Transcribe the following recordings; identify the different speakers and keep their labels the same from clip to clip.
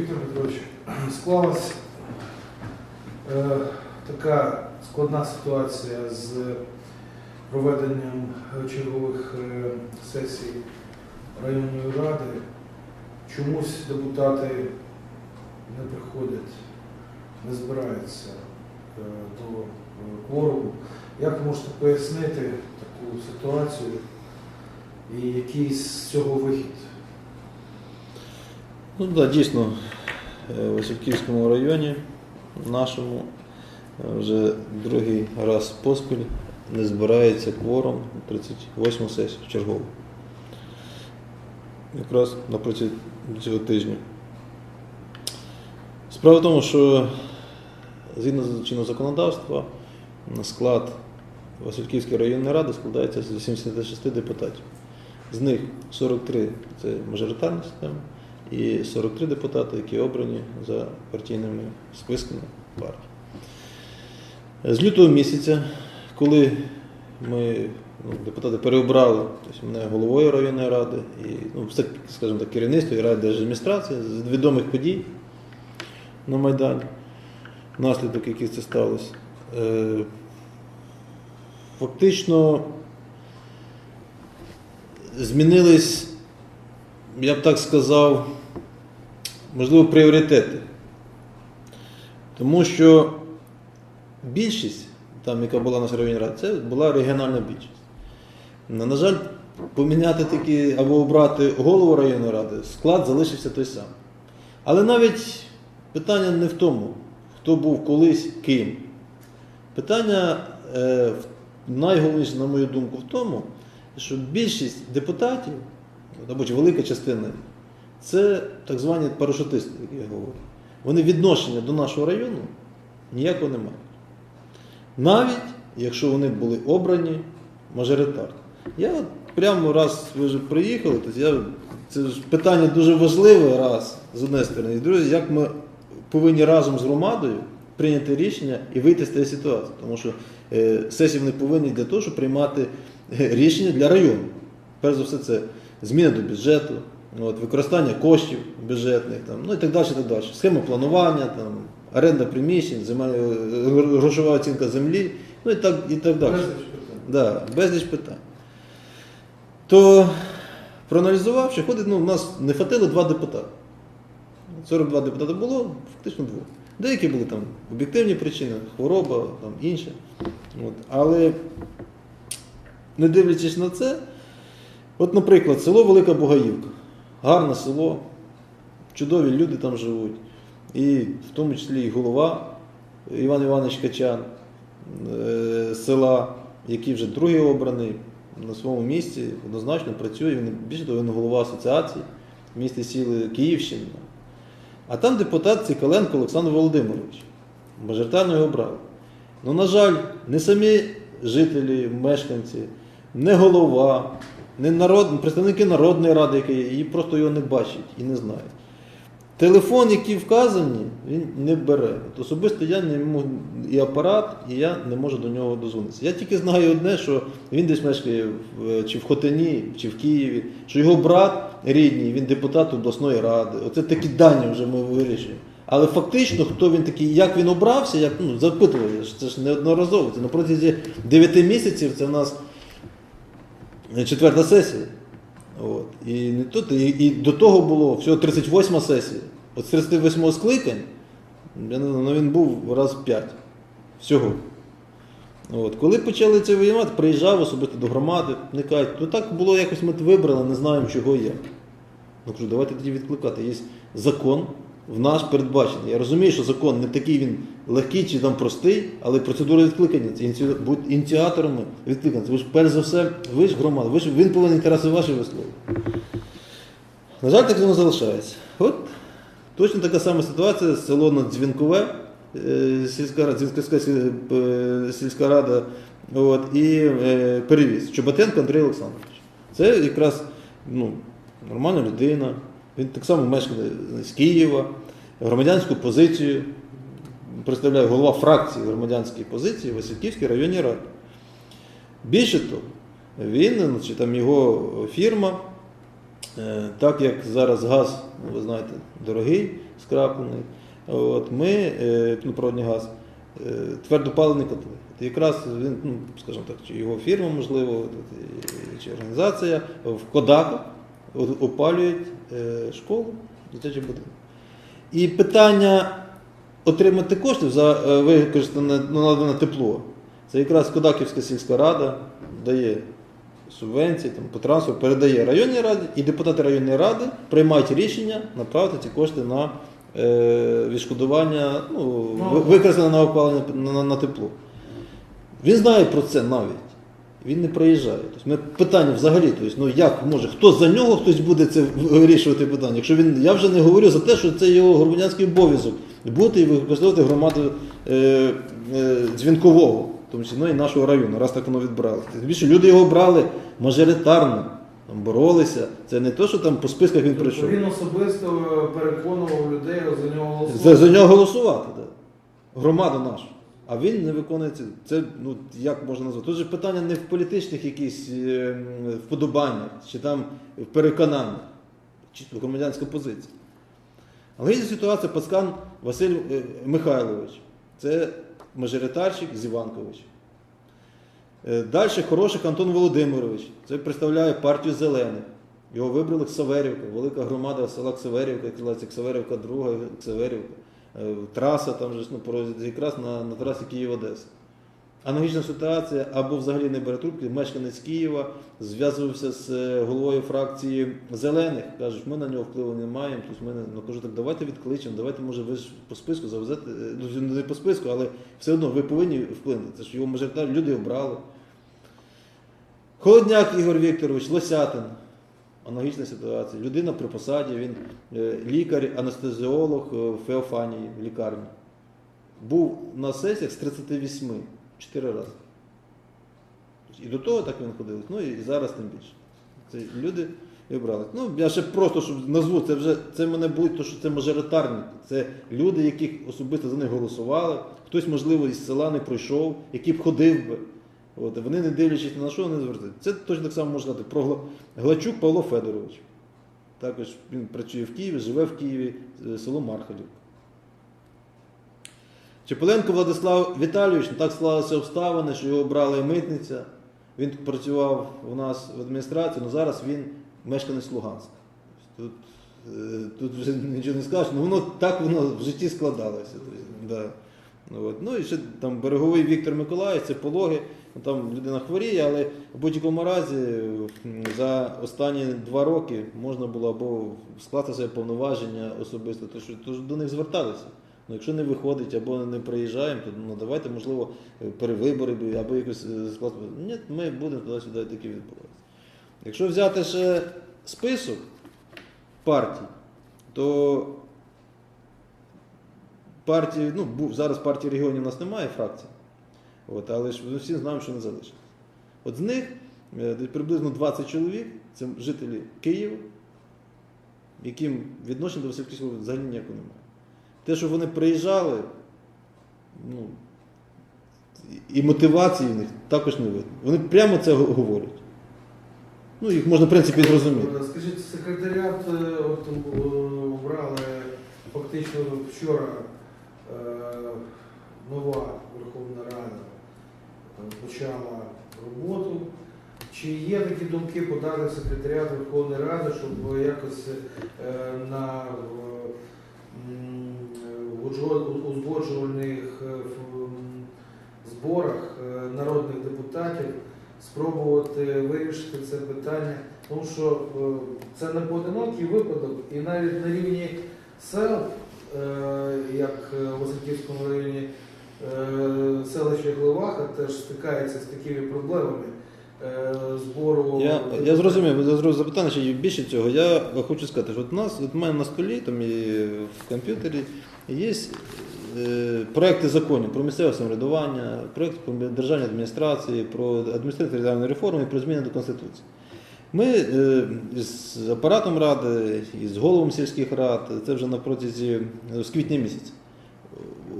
Speaker 1: Віктор Петрович, склалась е, така складна ситуація з проведенням чергових е, сесій районної ради. Чомусь депутати не приходять, не збираються е, до е, кворуму. Як можете пояснити таку ситуацію і який з цього вихід?
Speaker 2: Ну так, да, дійсно, е, в Васильківському районі нашому е, вже другий раз поспіль не збирається кворум 38 сесію чергову. Якраз напроти цього тижня. Справа в тому, що згідно з чинного законодавства склад Васильківської районної ради складається з 86 депутатів. З них 43 це мажоритарна система і 43 депутати, які обрані за партійними списками партії. З лютого місяця, коли ми ну, депутати переобрали тобто мене головою районної ради і, ну, скажімо так, керівництво і райдержадміністрації з відомих подій на Майдані, наслідок яких це сталося. Е, Фактично змінились, я б так сказав, можливо, пріоритети. Тому що більшість, там, яка була на районній раді, це була регіональна більшість. На жаль, поміняти такі або обрати голову районної ради, склад залишився той самий. Але навіть питання не в тому, хто був колись ким. Питання е, найголовніше, на мою думку, в тому, що більшість депутатів, або велика частина, це так звані парашутисти, як я говорю. Вони відношення до нашого району ніякого не мають. Навіть якщо вони були обрані мажоритарно. Я от прямо раз ви вже приїхали, то я, це ж питання дуже важливе раз з однієї сторони. І друге, як ми повинні разом з громадою прийняти рішення і вийти з цієї ситуації. Тому що е, сесії вони повинні для того, щоб приймати е, рішення для району. Перш за все, це зміни до бюджету, от, використання коштів бюджетних, там, ну і так далі. так далі. Схема планування, там, оренда приміщень, земель, грошова оцінка землі, ну і так, і так далі.
Speaker 1: Безліч питань.
Speaker 2: Да, безліч питань. То проаналізувавши, ходить, ну, у нас не хватило два депутати. 42 депутати було, фактично двох. Деякі були там об'єктивні причини, хвороба, там інше. От. Але не дивлячись на це, от, наприклад, село Велика Бугаївка. Гарне село, чудові люди там живуть. І в тому числі і голова Іван Іванович Качан е, села, який вже другий обраний на своєму місці, однозначно працює. Він більше того, він голова асоціації в місті сіли Київщина. А там депутат Цикаленко Олександр Володимирович. Мажоритарно його обрали. Ну, на жаль, не самі жителі, мешканці, не голова, не народ, представники Народної ради, які є, і просто його не бачать і не знають. Телефон, який вказані, він не бере. От особисто я не можу і апарат, і я не можу до нього дозвонитися. Я тільки знаю одне, що він десь мешкає в, чи в Хотині, чи в Києві, що його брат рідний, він депутат обласної ради. Оце такі дані вже ми вирішуємо. Але фактично, хто він такий, як він обрався, як ну, запитували, це ж неодноразово. Це на протязі 9 місяців це в нас четверта сесія. От. І, не тут, і, і до того було всього 38 сесія. От з 38 скликань я не знаю, ну, він був раз 5 всього. От. Коли почали це виймати, приїжджав особисто до громади, не кажуть, ну так було якось ми вибрали, не знаємо чого як. Ну кажу, давайте тоді відкликати. Є закон в нас передбачений. Я розумію, що закон не такий він легкий чи там простий, але процедура відкликання це будь ініціаторами відкликання. Ви ж перш за все, ви ж громада, ви ж він повинен інтереси ваші висловити. На жаль, так воно залишається. От точно така сама ситуація село Надзвінкове, е, сільська рада, Дзвінковська сіль- е, сільська рада от, і е, перевіз Чоботенко Андрій Олександрович. Це якраз ну, нормальна людина. Він так само мешкає з Києва, громадянську позицію, представляє голова фракції громадянської позиції в Васильківській районній раді. Більше того, він, чи там його фірма, е, так як зараз газ, ну, ви знаєте, дорогий, скраплений. От, ми, е, ну, природний газ, е, твердопаливні котли. Якраз він, ну, скажімо так, чи його фірма, можливо, чи організація в Кодаку от, опалюють е, школу, дитячий будинок. І питання отримати кошти за е, використане ну, надане тепло. Це якраз Кодаківська сільська рада дає субвенції там, по трансферу, передає районній раді, і депутати районної ради приймають рішення направити ці кошти на е, відшкодування, ну, ви- використане на опалення на, на, на тепло. Він знає про це навіть. Він не приїжджає. Тобто ми питання взагалі, тобто, ну як може, хто за нього хтось буде це вирішувати питання? Якщо він, я вже не говорю за те, що це його громадянський обов'язок бути і використовувати громаду е, е, дзвінкового, тому ну, і нашого району, раз так воно відбралося. Тим більше люди його брали мажоритарно, там боролися. Це не те, що там по списках він
Speaker 1: Тобто
Speaker 2: прийшов.
Speaker 1: він особисто переконував людей за нього голосувати.
Speaker 2: За, за нього голосувати, так. Громада наша. А він не виконує це. Ну як можна назвати? Тут же питання не в політичних якісь е, вподобаннях, чи там в переконаннях, чисто громадянська позиція. Аналогічна ситуація Паскан Василь е, Михайлович. Це мажоритарщик з Іванкович. Е, Далі Хороших Антон Володимирович. Це представляє партію зелених. Його вибрали Ксаверівка, велика громада села Ксаверівка, називається Ксаверівка, друга Ксаверівка. Е, Траса там же ну, якраз на, на трасі Київ-Одеса. Аналогічна ситуація, або взагалі не бере трубки, мешканець Києва зв'язувався з е, головою фракції зелених. Кажуть, ми на нього впливу не маємо. Тобто ми не ну, кажу, так давайте відкличемо, давайте, може, ви ж по списку завезете, е, ну, не по списку, але все одно ви повинні вплинути. Це ж його мажоритар, люди обрали. Холодняк Ігор Вікторович, Лосятин. Аналогічна ситуація. Людина при посаді, він е, лікар, анестезіолог е, в Феофанії в лікарні. Був на сесіях з 38 чотири рази. І до того так він ходив, ну і зараз тим більше. Це люди вибрали. Ну, я ще просто щоб назву, це вже це мене будуть, то що це мажоритарники. Це люди, яких особисто за них голосували. Хтось, можливо, із села не пройшов, який б ходив би. От, вони не дивлячись на що, не звертають. Це точно так само можна сказати про Глачук Павло Федорович. Також він працює в Києві, живе в Києві, е, село Мархалів. Чепеленко Владислав Віталійович, ну, так склалися обставини, що його обрала митниця. Він працював у нас в адміністрації, але зараз він мешканець Луганська. Тут, е, тут вже нічого не скажеш, ну воно так воно в житті складалося. Да. Ну, ну і ще там береговий Віктор Миколаївич, це пологи, ну, там людина хворіє, але в будь-якому разі за останні два роки можна було або скласти своє повноваження особисто, то що то до них зверталися. Ну, якщо не виходить або не приїжджаємо, то ну, давайте, можливо, перевибори би, або якось е, склад. Ні, ми будемо туди-сюди такі відбуватися. Якщо взяти ще список партій, то партії, ну, зараз партії регіонів у нас немає фракцій, от, але ж ми всі знаємо, що не залишилось. От з них е, приблизно 20 чоловік це жителі Києва, яким відношення до Васильківського взагалі ніякого немає. Те, що вони приїжджали, ну, і мотивації в них також не видно. Вони прямо це говорять. Ну, їх можна, в принципі, зрозуміти.
Speaker 1: Е, Скажіть, секретаріат е, от, обрали фактично вчора е, нова Верховна Рада почала роботу. Чи є такі думки подати секретаріат Верховної Ради, щоб якось е, на е, узгоджувальних е, зборах народних депутатів спробувати вирішити це питання, тому що це не поодинокий випадок, і навіть на рівні сел, як в Васильківському районі селище Гливаха теж стикається з такими проблемами е, збору.
Speaker 2: Я, я зрозумів, ви зрозумів запитання, ще більше цього. Я хочу сказати, що от у нас, от у мене на столі там і в комп'ютері є е, проекти законів про місцеве самоврядування, проекти про державні адміністрації, про адміністративну реформу і про зміни до Конституції. Ми е, з апаратом ради і з головом сільських рад, це вже на протязі е, з квітня місяця.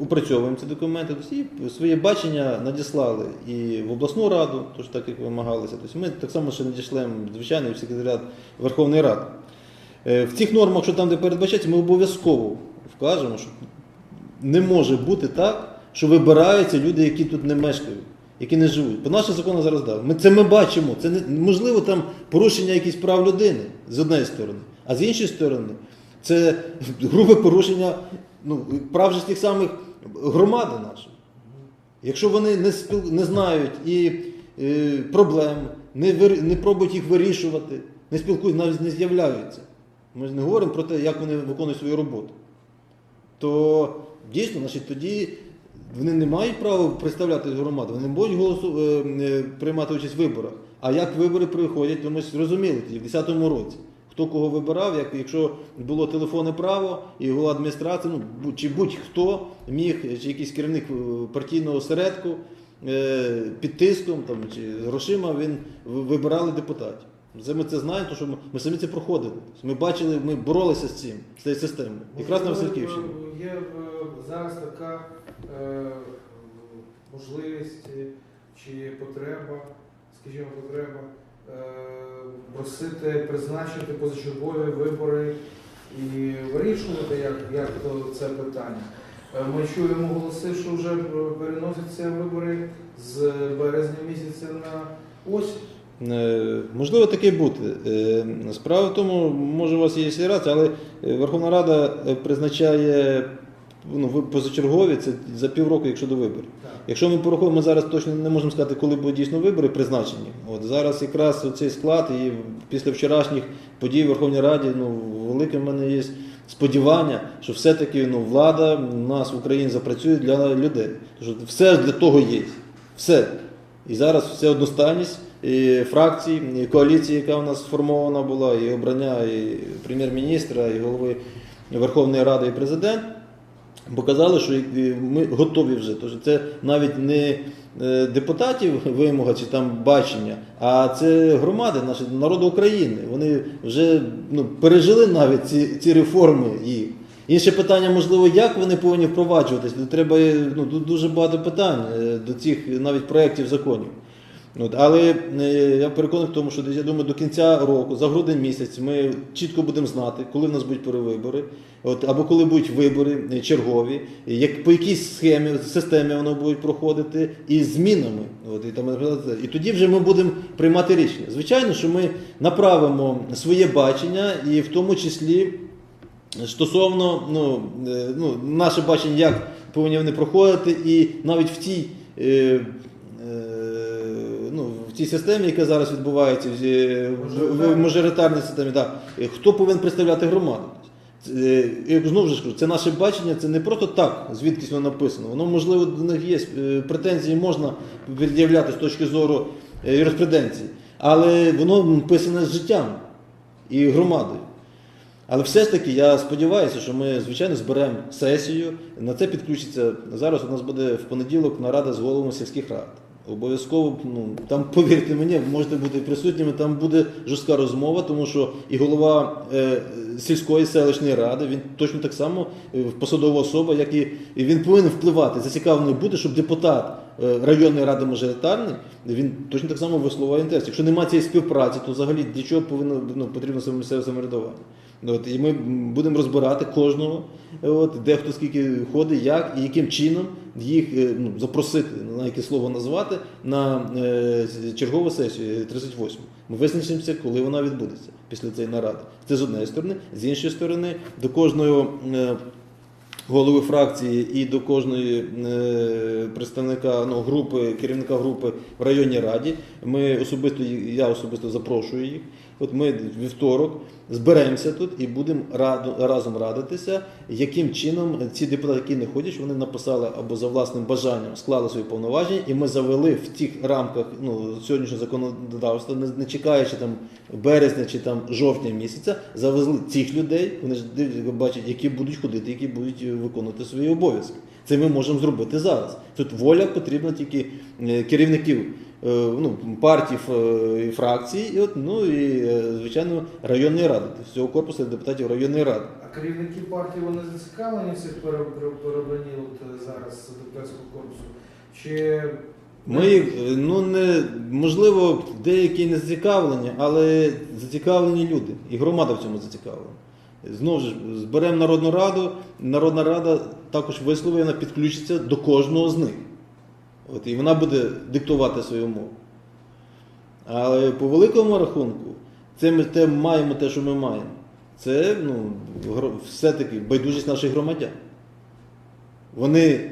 Speaker 2: Упрацьовуємо ці документи, тобто і своє бачення надіслали і в обласну раду, тож так як вимагалося. Тобто ми так само ще надішлемо звичайно і в секретаріат Верховної Ради. Е, В цих нормах, що там де передбачається, ми обов'язково вкажемо, що не може бути так, що вибираються люди, які тут не мешкають, які не живуть. По нашим законам зараз да. Ми це ми бачимо. Це не можливо там порушення якихось прав людини з однієї сторони, а з іншої сторони, це грубе порушення ну, прав же тих самих громади нашої. Якщо вони не, спіл... не знають і е, проблем, не, вир... не пробують їх вирішувати, не спілкуються, навіть не з'являються. Ми ж не говоримо про те, як вони виконують свою роботу. То дійсно, значить, тоді вони не мають права представляти громаду, вони не будуть голосу... е, е, приймати участь в виборах. А як вибори приходять, то ми ж зрозуміли тоді, в 2010 році. Хто кого вибирав, як, якщо було телефонне право і голова адміністрації, ну, чи будь-хто міг, чи якийсь керівник е, партійного осередку е, під тиском там, чи грошима він вибирали депутатів. Це ми це знаємо, тому що ми, ми самі це проходили. Ми бачили, ми боролися з цим, з цією системою. Якраз на Васильківщині.
Speaker 1: Є е, зараз така е, можливість чи потреба, скажімо, потреба просити призначити позачергові вибори і вирішувати, як, як то це питання. Е, Ми чуємо голоси, що вже переносяться вибори з березня місяця на осінь.
Speaker 2: Е, Можливо, таке бути. Е, Справа в тому, може у вас є рація, але е, Верховна Рада е, призначає ну, позачергові це за півроку, якщо до виборів. Якщо ми порахуємо, ми зараз точно не можемо сказати, коли будуть дійсно вибори призначені. От зараз якраз цей склад і після вчорашніх подій в Верховній Раді, ну, велике в мене є сподівання, що все-таки ну, влада у нас в Україні запрацює для людей. Тому що все для того є. Все. І зараз вся одностайність і фракцій, і коаліції, яка у нас сформована була, і обрання і прем'єр-міністра, і голови Верховної Ради, і президент показали, що ми готові вже. Тож це навіть не е, депутатів вимога чи там бачення, а це громади, наші народу України. Вони вже ну, пережили навіть ці, ці реформи їх. Інше питання, можливо, як вони повинні впроваджуватись. Треба ну, дуже багато питань е, до цих навіть проєктів законів. От, але е, я переконаний в тому, що я думаю, до кінця року, за грудень місяць, ми чітко будемо знати, коли в нас будуть перевибори, от, або коли будуть вибори е, чергові, як, по якійсь схемі, системі воно будуть проходити, і змінами. От, і, там, і тоді вже ми будемо приймати рішення. Звичайно, що ми направимо своє бачення, і в тому числі стосовно ну, е, ну, наше бачення, як повинні вони проходити, і навіть в тій. Цій системі, яка зараз відбувається, в, е, мажоритарній системі, так, е, хто повинен представляти громаду? Е, знову ж кажу, це наше бачення, це не просто так, звідкись воно написано. Воно, можливо, до них є претензії, можна пред'являти з точки зору юриспруденції, але воно написане з життям і громадою. Але все ж таки я сподіваюся, що ми, звичайно, зберемо сесію. На це підключиться. Зараз у нас буде в понеділок нарада з головами сільських рад. Обов'язково, ну там повірте мені, можете бути присутніми. Там буде жорстка розмова, тому що і голова е, сільської селищної ради він точно так само е, посадова особа, як і, і він повинен впливати, зацікавлений бути, щоб депутат е, районної ради мажоритарний, він точно так само висловує інтерес. Якщо немає цієї співпраці, то взагалі для чого повинно ну, потрібно місцеве самоврядування? От, і ми будемо розбирати кожного, от, де хто скільки ходить, як і яким чином їх е, ну, запросити, на яке слово назвати, на е, чергову сесію 38. Ми визначимося, коли вона відбудеться після цієї наради. Це з однієї сторони, з іншої сторони, до кожного. Е, голови фракції і до кожної е, представника ну, групи, керівника групи в районній раді. Ми особисто я особисто запрошую їх. От ми вівторок зберемося тут і будемо раду, разом радитися, яким чином ці депутати, які не ходять, вони написали або за власним бажанням склали свої повноваження, і ми завели в тих рамках ну, сьогоднішнього законодавства, не, чекаючи там березня чи там жовтня місяця, завезли цих людей. Вони ж бачать, які будуть ходити, які будуть виконувати свої обов'язки. Це ми можемо зробити зараз. Тут воля потрібна тільки е, керівників е, ну, партій е, і фракцій, ну і звичайно районної ради, всього корпусу депутатів районної ради.
Speaker 1: А керівники партії вони зацікавлені цих пере- пере- перебранні от зараз депутатського корпусу? Чи
Speaker 2: Ми ну не можливо, деякі не зацікавлені, але зацікавлені люди, і громада в цьому зацікавлена. Знову ж зберемо Народну Раду, Народна Рада також висловить, вона підключиться до кожного з них. От, і вона буде диктувати свою умови. Але по великому рахунку, це ми те маємо те, що ми маємо. Це ну, все-таки байдужість наших громадян. Вони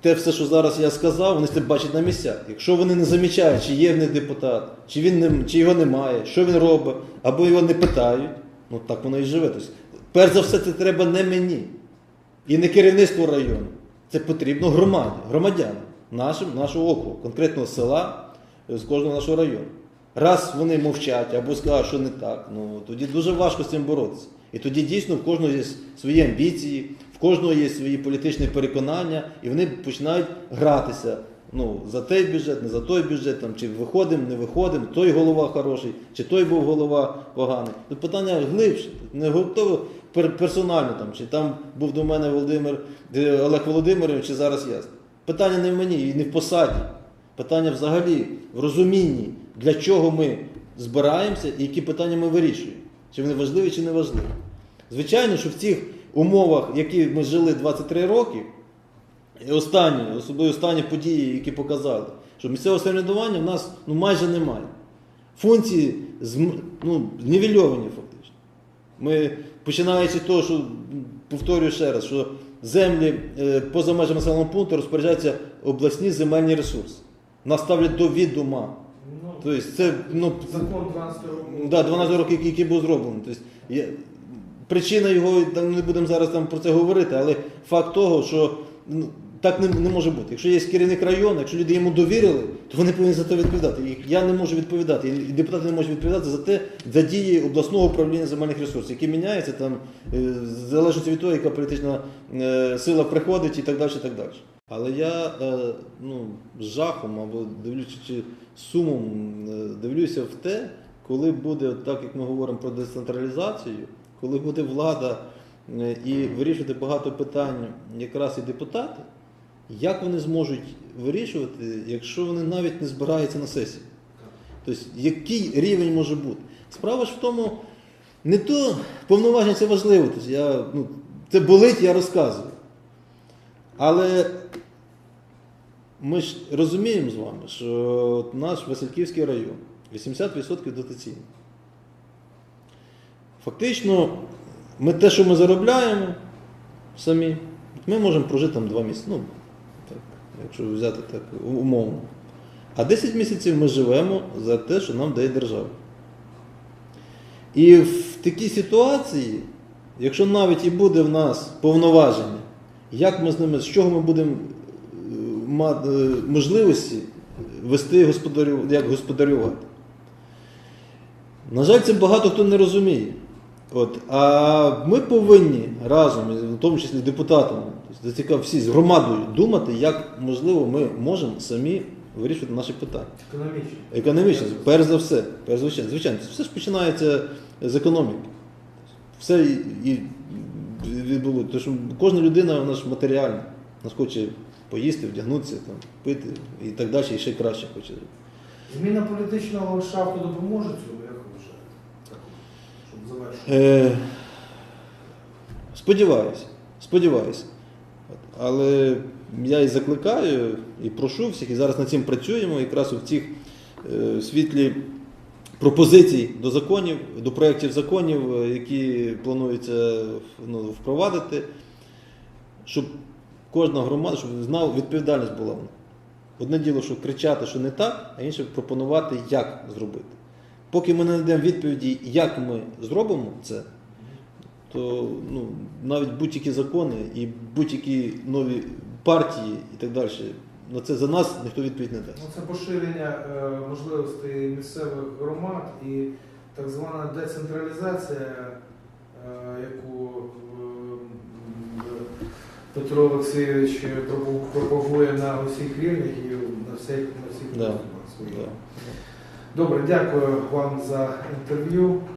Speaker 2: те все, що зараз я сказав, вони це бачать на місцях. Якщо вони не замічають, чи є в них депутат, чи, він не, чи його немає, що він робить, або його не питають, ну так воно і живе. Тобто, перш за все, це треба не мені і не керівництву району. Це потрібно громаді, громадянам нашим, нашого округу, конкретного села, е, з кожного нашого району. Раз вони мовчать або скажуть, що не так, ну тоді дуже важко з цим боротися. І тоді дійсно в кожного є свої амбіції, в кожного є свої політичні переконання, і вони починають гратися. Ну, за той бюджет, не за той бюджет, там, чи виходимо, не виходимо, той голова хороший, чи той був голова поганий. Тут питання глибше, не готово персонально, там, чи там був до мене Володимир, е, Олег Володимирович, чи зараз я. Питання не в мені і не в посаді. Питання взагалі в розумінні, для чого ми збираємося і які питання ми вирішуємо. Чи вони важливі, чи не важливі. Звичайно, що в цих умовах, які ми жили 23 роки, і останні, особливо останні події, які показали, що місцевого самоврядування в нас ну, майже немає. Функції ну, знівельовані фактично. Ми, починаючи з того, що повторюю ще раз, що землі е, поза межами населеного пункту розпоряджаються обласні земельні ресурси. Нас ставлять до відома.
Speaker 1: Ну,
Speaker 2: Тобто це ну,
Speaker 1: закон 12 років.
Speaker 2: Да, 12 років, який, був зроблений. Тобто, є, причина його, там, не будемо зараз там про це говорити, але факт того, що ну, так не, не може бути. Якщо є керівник району, якщо люди йому довірили, то вони повинні за це відповідати. І я не можу відповідати, і депутати не можуть відповідати за те, за дії обласного управління земельних ресурсів, які міняються там, е, залежно від того, яка політична е, сила приходить і так далі. І так далі. Але я е, ну, з жахом або дивлячись сумом дивлюся в те, коли буде, так як ми говоримо про децентралізацію, коли буде влада і вирішувати багато питань якраз і депутати, як вони зможуть вирішувати, якщо вони навіть не збираються на сесії? Тобто, який рівень може бути? Справа ж в тому, не то повноваження це важливо. Тобто я, ну, це болить, я розказую. Але ми ж розуміємо з вами, що наш Васильківський район 80% дотаційний. Фактично, ми те, що ми заробляємо самі, ми можемо прожити там 2 місяці. Ну, якщо взяти так умовно. А 10 місяців ми живемо за те, що нам дає держава. І в такій ситуації, якщо навіть і буде в нас повноваження, як ми з ними, з чого ми будемо е, мати е, можливості вести господарю, як господарювати? На жаль, це багато хто не розуміє. От, а ми повинні разом, в тому числі депутатами, тобто зацікав всі з громадою думати, як можливо ми можемо самі вирішувати наші питання.
Speaker 1: Економічно.
Speaker 2: Економічно, перш за все, перш за все, звичайно, все ж починається з економіки. Все і, відбуло. Тому що кожна людина вона ж матеріальна. Вона ж хоче поїсти, вдягнутися, там, пити і так далі, і ще краще хоче.
Speaker 1: Зміна політичного ландшафту допоможе цьому, як ви вважаєте? Так, Щоб завершити.
Speaker 2: Е, сподіваюся, сподіваюся. Але я і закликаю, і прошу всіх, і зараз над цим працюємо, якраз у цих е, світлі пропозицій до законів, до проєктів законів, е, які планується ну, впровадити, щоб кожна громада, щоб знала, відповідальність була. Одне діло, що кричати, що не так, а інше пропонувати, як зробити. Поки ми не знайдемо відповіді, як ми зробимо це, то ну, навіть будь-які закони і будь-які нові партії і так далі, на це за нас ніхто відповідь не дасть.
Speaker 1: Ну, це поширення е, можливостей місцевих громад і так звана децентралізація, е, яку е, Петро Олексійович пропагує на усіх рівнях і на всіх на всіх
Speaker 2: Да.
Speaker 1: своїх.
Speaker 2: Да.
Speaker 1: Добре, дякую вам за інтерв'ю.